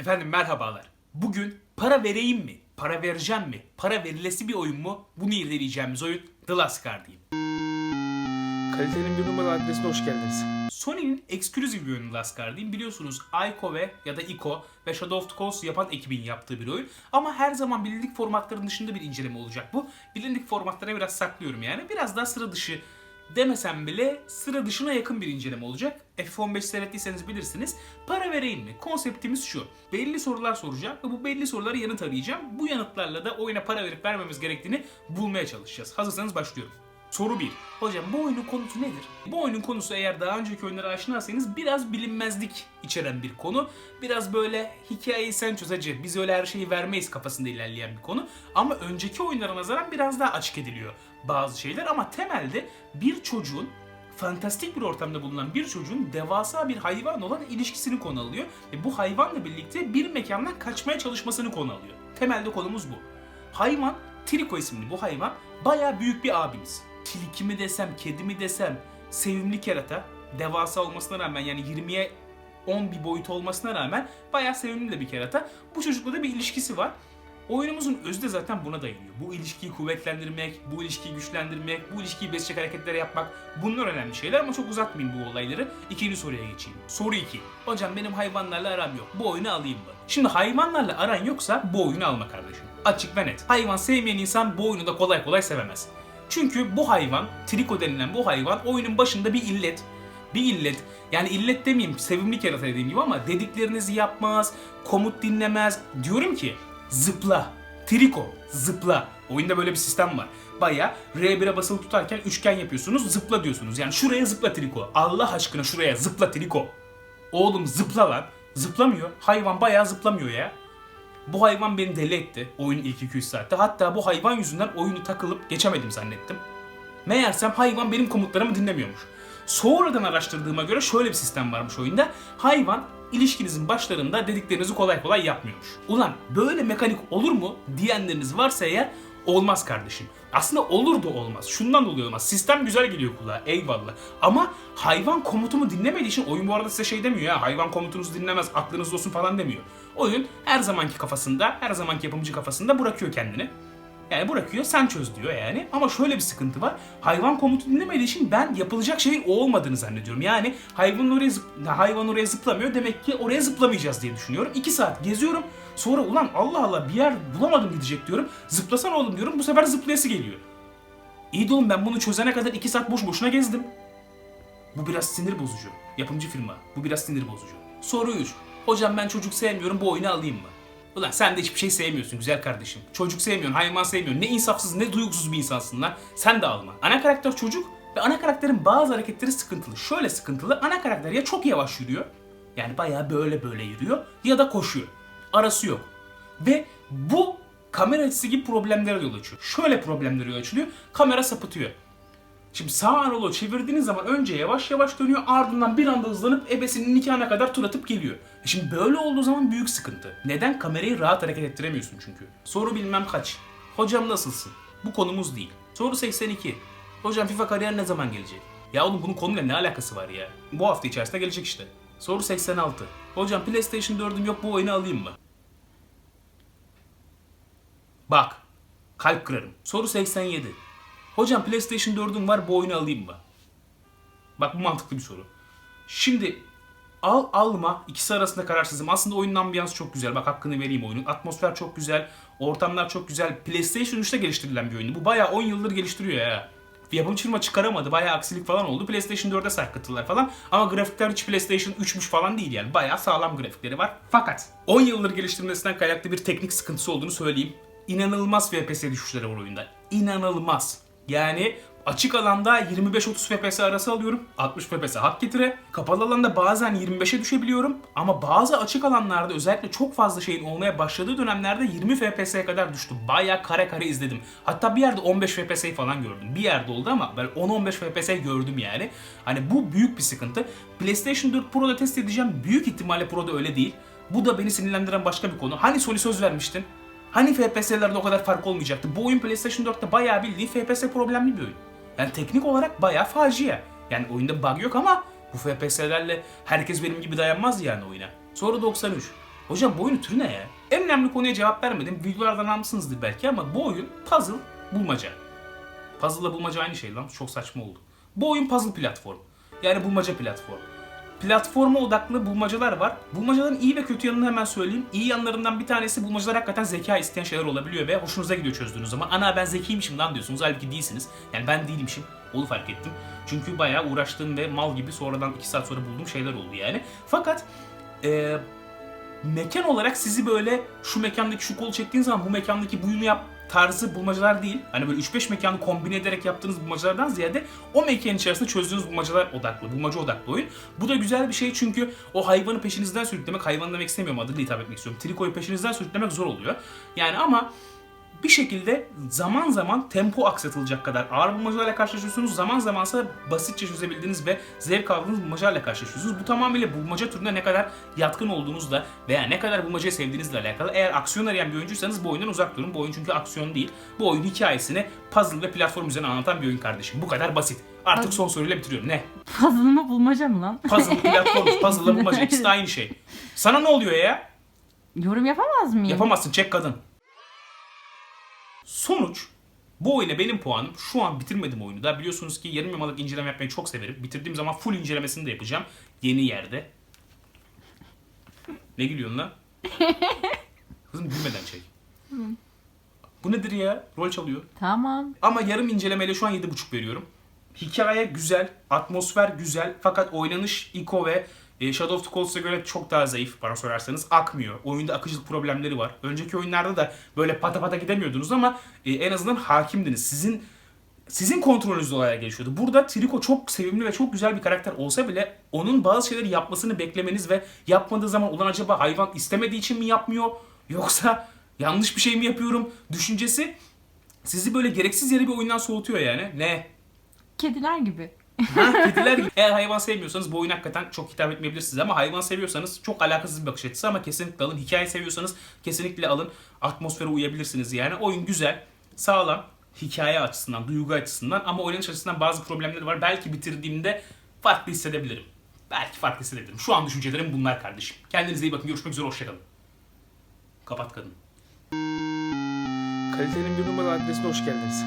Efendim merhabalar. Bugün para vereyim mi? Para vereceğim mi? Para verilesi bir oyun mu? Bunu irdeleyeceğimiz oyun The Last Guardian. Kalitenin bir numara adresine hoş geldiniz. Sony'nin eksklusif bir oyunu Last Guardian. Biliyorsunuz Ico ve ya da Ico ve Shadow of the Colossus yapan ekibin yaptığı bir oyun. Ama her zaman bilindik formatların dışında bir inceleme olacak bu. Bilindik formatlara biraz saklıyorum yani. Biraz daha sıra dışı demesem bile sıra dışına yakın bir inceleme olacak. F15 seyrettiyseniz bilirsiniz. Para vereyim mi? Konseptimiz şu. Belli sorular soracağım ve bu belli sorulara yanıt arayacağım. Bu yanıtlarla da oyuna para verip vermemiz gerektiğini bulmaya çalışacağız. Hazırsanız başlıyorum. Soru 1. Hocam bu oyunun konusu nedir? Bu oyunun konusu eğer daha önceki oyunlara aşinaysanız biraz bilinmezlik içeren bir konu. Biraz böyle hikayeyi sen çöz hacı, biz öyle her şeyi vermeyiz kafasında ilerleyen bir konu. Ama önceki oyunlara nazaran biraz daha açık ediliyor bazı şeyler. Ama temelde bir çocuğun fantastik bir ortamda bulunan bir çocuğun devasa bir hayvan olan ilişkisini konu alıyor. Ve bu hayvanla birlikte bir mekandan kaçmaya çalışmasını konu alıyor. Temelde konumuz bu. Hayvan, Triko isimli bu hayvan bayağı büyük bir abimiz. Tilki mi desem, kedi mi desem, sevimli kerata. Devasa olmasına rağmen yani 20'ye 10 bir boyut olmasına rağmen bayağı sevimli de bir kerata. Bu çocukla da bir ilişkisi var. Oyunumuzun özü de zaten buna dayanıyor. Bu ilişkiyi kuvvetlendirmek, bu ilişkiyi güçlendirmek, bu ilişkiyi besleyecek hareketler yapmak bunlar önemli şeyler ama çok uzatmayayım bu olayları. İkinci soruya geçeyim. Soru 2. Hocam benim hayvanlarla aram yok. Bu oyunu alayım mı? Şimdi hayvanlarla aran yoksa bu oyunu alma kardeşim. Açık ve net. Hayvan sevmeyen insan bu oyunu da kolay kolay sevemez. Çünkü bu hayvan, Triko denilen bu hayvan oyunun başında bir illet. Bir illet. Yani illet demeyeyim, sevimli kerata dediğim gibi ama dediklerinizi yapmaz, komut dinlemez. Diyorum ki zıpla. Triko, zıpla. Oyunda böyle bir sistem var. Baya R1'e basılı tutarken üçgen yapıyorsunuz, zıpla diyorsunuz. Yani şuraya zıpla Triko. Allah aşkına şuraya zıpla Triko. Oğlum zıpla lan. Zıplamıyor. Hayvan bayağı zıplamıyor ya. Bu hayvan beni deli etti oyunun ilk 200 saatte. Hatta bu hayvan yüzünden oyunu takılıp geçemedim zannettim. Meğersem hayvan benim komutlarımı dinlemiyormuş. Sonradan araştırdığıma göre şöyle bir sistem varmış oyunda. Hayvan ilişkinizin başlarında dediklerinizi kolay kolay yapmıyormuş. Ulan böyle mekanik olur mu diyenleriniz varsa eğer olmaz kardeşim. Aslında olur da olmaz. Şundan dolayı olmaz. Sistem güzel geliyor kulağa eyvallah. Ama hayvan komutumu dinlemediği için oyun bu arada size şey demiyor ya. Hayvan komutunuzu dinlemez aklınızda olsun falan demiyor. Oyun her zamanki kafasında, her zamanki yapımcı kafasında bırakıyor kendini. Yani bırakıyor sen çöz diyor yani. Ama şöyle bir sıkıntı var. Hayvan komutu dinlemediği için ben yapılacak şeyin o olmadığını zannediyorum. Yani hayvan oraya, zıp- hayvan oraya zıplamıyor. Demek ki oraya zıplamayacağız diye düşünüyorum. 2 saat geziyorum. Sonra ulan Allah Allah bir yer bulamadım gidecek diyorum. Zıplasana oğlum diyorum. Bu sefer zıplayası geliyor. İyi de oğlum ben bunu çözene kadar 2 saat boş boşuna gezdim. Bu biraz sinir bozucu. Yapımcı firma. Bu biraz sinir bozucu. Soru 3. Hocam ben çocuk sevmiyorum bu oyunu alayım mı? Ulan sen de hiçbir şey sevmiyorsun güzel kardeşim. Çocuk sevmiyorsun, hayvan sevmiyorsun. Ne insafsız ne duygusuz bir insansın lan. Sen de alma. Ana karakter çocuk ve ana karakterin bazı hareketleri sıkıntılı. Şöyle sıkıntılı. Ana karakter ya çok yavaş yürüyor. Yani bayağı böyle böyle yürüyor. Ya da koşuyor. Arası yok. Ve bu kamera açısı gibi problemlere yol açıyor. Şöyle problemlere yol açılıyor. Kamera sapıtıyor. Şimdi sağ analog çevirdiğiniz zaman önce yavaş yavaş dönüyor ardından bir anda hızlanıp ebesinin nikahına kadar tur atıp geliyor. E şimdi böyle olduğu zaman büyük sıkıntı. Neden? Kamerayı rahat hareket ettiremiyorsun çünkü. Soru bilmem kaç. Hocam nasılsın? Bu konumuz değil. Soru 82. Hocam FIFA kariyer ne zaman gelecek? Ya oğlum bunun konuyla ne alakası var ya? Bu hafta içerisinde gelecek işte. Soru 86. Hocam PlayStation 4'üm yok bu oyunu alayım mı? Bak. Kalp kırarım. Soru 87. Hocam PlayStation 4'üm var bu oyunu alayım mı? Bak bu mantıklı bir soru. Şimdi al alma ikisi arasında kararsızım. Aslında oyunun ambiyansı çok güzel. Bak hakkını vereyim oyunun. Atmosfer çok güzel. Ortamlar çok güzel. PlayStation 3'te geliştirilen bir oyun. Bu bayağı 10 yıldır geliştiriyor ya. Yapımcı firma çıkaramadı. Bayağı aksilik falan oldu. PlayStation 4'e sarkıttılar falan. Ama grafikler hiç PlayStation 3'müş falan değil yani. Bayağı sağlam grafikleri var. Fakat 10 yıldır geliştirilmesinden kaynaklı bir teknik sıkıntısı olduğunu söyleyeyim. İnanılmaz FPS düşüşleri var oyunda. İnanılmaz. Yani açık alanda 25-30 FPS arası alıyorum. 60 FPS hak getire. Kapalı alanda bazen 25'e düşebiliyorum. Ama bazı açık alanlarda özellikle çok fazla şeyin olmaya başladığı dönemlerde 20 FPS'ye kadar düştü. Baya kare kare izledim. Hatta bir yerde 15 FPS'yi falan gördüm. Bir yerde oldu ama ben 10-15 FPS gördüm yani. Hani bu büyük bir sıkıntı. PlayStation 4 Pro'da test edeceğim. Büyük ihtimalle Pro'da öyle değil. Bu da beni sinirlendiren başka bir konu. Hani Sony söz vermiştin? Hani FPS'lerde o kadar fark olmayacaktı? Bu oyun PlayStation 4'te bayağı bildiğin FPS problemli bir oyun. Yani teknik olarak bayağı facia. Yani oyunda bug yok ama bu FPS'lerle herkes benim gibi dayanmaz yani oyuna. Soru 93. Hocam bu oyunun türü ne ya? En önemli konuya cevap vermedim. Videolardan almışsınızdır belki ama bu oyun puzzle bulmaca. Puzzle'la bulmaca aynı şey lan. Çok saçma oldu. Bu oyun puzzle platform. Yani bulmaca platform. Platforma odaklı bulmacalar var. Bulmacaların iyi ve kötü yanını hemen söyleyeyim. İyi yanlarından bir tanesi bulmacalar hakikaten zeka isteyen şeyler olabiliyor ve hoşunuza gidiyor çözdüğünüz zaman. Ana ben zekiymişim lan diyorsunuz. Halbuki değilsiniz. Yani ben değilmişim. Onu fark ettim. Çünkü bayağı uğraştığım ve mal gibi sonradan 2 saat sonra bulduğum şeyler oldu yani. Fakat eee mekan olarak sizi böyle şu mekandaki şu kolu çektiğiniz zaman bu mekandaki buyunu yap tarzı bulmacalar değil. Hani böyle 3-5 mekanı kombine ederek yaptığınız bulmacalardan ziyade o mekanın içerisinde çözdüğünüz bulmacalar odaklı, bulmaca odaklı oyun. Bu da güzel bir şey çünkü o hayvanı peşinizden sürüklemek, hayvan demek istemiyorum adıyla hitap etmek istiyorum. Trikoyu peşinizden sürüklemek zor oluyor. Yani ama bir şekilde zaman zaman tempo aksatılacak kadar ağır bulmacalarla karşılaşıyorsunuz. Zaman zamansa basitçe çözebildiğiniz ve zevk aldığınız bulmacalarla karşılaşıyorsunuz. Bu tamamıyla bulmaca türüne ne kadar yatkın olduğunuzla veya ne kadar bulmacayı sevdiğinizle alakalı. Eğer aksiyon arayan bir oyuncuysanız bu oyundan uzak durun. Bu oyun çünkü aksiyon değil. Bu oyun hikayesini puzzle ve platform üzerine anlatan bir oyun kardeşim. Bu kadar basit. Artık son soruyla bitiriyorum. Ne? Puzzle mı bulmaca mı lan? Puzzle, platform, puzzle'la bulmaca ikisi de aynı şey. Sana ne oluyor ya? Yorum yapamaz mıyım? Yapamazsın çek kadın. Sonuç bu oyuna benim puanım şu an bitirmedim oyunu da biliyorsunuz ki yarım yamalak inceleme yapmayı çok severim. Bitirdiğim zaman full incelemesini de yapacağım. Yeni yerde. Ne gülüyorsun lan? Kızım gülmeden çek. Bu nedir ya? Rol çalıyor. Tamam. Ama yarım incelemeyle şu an 7.5 veriyorum. Hikaye güzel, atmosfer güzel fakat oynanış Ico ve e, Shadow of the Colossus'a göre çok daha zayıf bana sorarsanız. Akmıyor. Oyunda akıcılık problemleri var. Önceki oyunlarda da böyle pata pata gidemiyordunuz ama e, en azından hakimdiniz. Sizin sizin kontrolünüzde olaylar gelişiyordu. Burada Trico çok sevimli ve çok güzel bir karakter olsa bile onun bazı şeyleri yapmasını beklemeniz ve yapmadığı zaman ulan acaba hayvan istemediği için mi yapmıyor yoksa yanlış bir şey mi yapıyorum düşüncesi sizi böyle gereksiz yere bir oyundan soğutuyor yani. Ne? Kediler gibi. Ha, kediler gibi. Eğer hayvan sevmiyorsanız bu oyun hakikaten çok hitap etmeyebilir size ama hayvan seviyorsanız çok alakasız bir bakış açısı ama kesinlikle alın. Hikaye seviyorsanız kesinlikle alın. Atmosfere uyabilirsiniz yani. Oyun güzel, sağlam. Hikaye açısından, duygu açısından ama oynanış açısından bazı problemleri var. Belki bitirdiğimde farklı hissedebilirim. Belki farklı hissedebilirim. Şu an düşüncelerim bunlar kardeşim. Kendinize iyi bakın. Görüşmek üzere. Hoşçakalın. Kapat kadın. Kalitenin bir numaralı adresine hoş geldiniz.